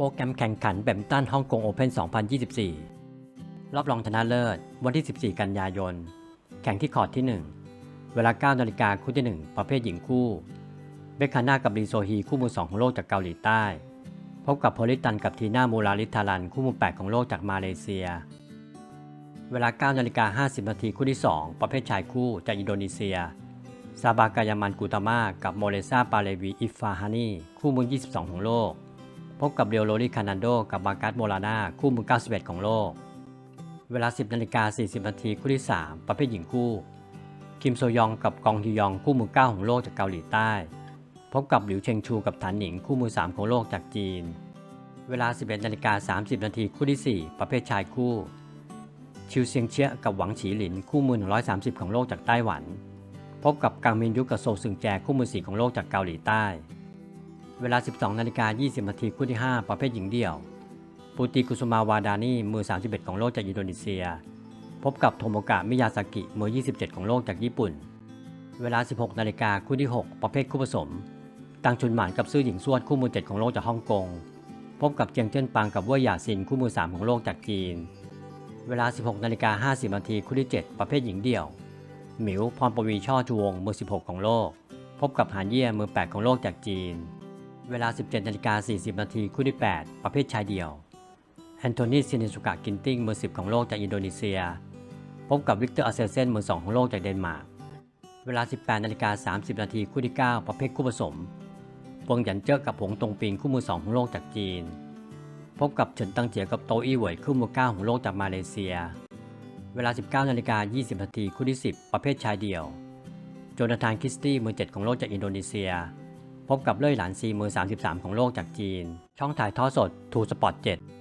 โปรแกรมแข่งขันแบดมินตันฮ่องกงโอเพ่น2024 รอบรองชนะเลิศ วันที่ 14 กันยายน แข่งที่คอร์ตที่ 1 เวลา 9 นาฬิกาคู่ที่ 1 ประเภทหญิงคู่ เบคคาน่ากับลีโซฮีคู่มือ 2 ของโลกจากเกาหลีใต้ พบกับโพลิตันกับทีน่ามูราลิทารัน คู่มือ 8 ของโลกจากมาเลเซีย เวลา 9 นาฬิกา 50 นาทีคู่ที่ 2 ประเภทชายคู่จากอินโดนีเซียซาบากายามันกูตามากับโมเลซาปาเลวีอิฟฟาฮานีคู่มือ 22 ของโลก พบกับเรียวโรลีคานันโดกับบากัสโมลานาคู่มือ 91 ของโลก เวลา 10นาฬิกา40นาทีคู่ที่ 3 ประเภทหญิงคู่ คิมโซยองกับกองฮียองคู่มือ 9 ของโลกจากเกาหลีใต้ พบกับหลิวเชงชูกับฐานหนิงคู่มือ 3 ของโลกจากจีน เวลา 11นาฬิกา30นาทีคู่ที่ 4 ประเภทชายคู่ ชิวเซียงเชียกับหวังฉีหลินคู่มือ 130 ของโลกจากไต้หวัน พบกับกังมินยุกับโซซึงแจคู่มือ 4 ของโลกจากเกาหลีใต้ เวลา 12นาฬิกา20นาทีคู่ที่ 5 ประเภทหญิงเดี่ยว ปูติกุสุมาวาดานี่มือ 31 ของโลกจากอินโดนีเซีย พบกับโทโมกะมิยาซากิมือ 27 ของโลกจากญี่ปุ่น เวลา 16นาฬิกาคู่ที่ 6 ประเภทคู่ผสม ตังชุนหมานกับซื่อหญิงสวดคู่มือ 7 ของโลกจากฮ่องกง พบกับเจียงเจิ้นปางกับว่ยหยาซินคู่มือ 3 ของโลกจากจีน เวลา 16นาฬิกา50นาทีคู่ที่ 7 ประเภทหญิงเดี่ยว หมิวพรปวีช่อจวงมือ 16 ของโลก พบกับหานเย่มือ 8 ของโลกจากจีน เวลา 17นาฬิกา40 นาทีคู่ที่ 8 ประเภทชายเดี่ยวแอนโทนีซินิสุกะกินติ้งมือ 10 ของโลกจากอินโดนีเซีย พบกับวิกเตอร์อาเซเซนมือ 2 ของโลกจากเดนมาร์ก เวลา 18นาฬิกา30 นาทีคู่ที่ 9 ประเภทคู่ผสมปวงหยันเจิ้อกับผงตงปิงคู่มือ 2 ของโลกจากจีน พบกับเฉินตังเจียกับโตอี้เหวยคู่มือ 9 ของโลกจากมาเลเซีย เวลา 19นาฬิกา20 นาทีคู่ที่ 10 ประเภทชายเดี่ยว โจนาธานคริสตี้มือ 7 ของโลกจากอินโดนีเซีย พบกับเล่ยหลานซีมือ 33 ของโลกจากจีน ช่องถ่ายทอดสดทูสปอร์ต7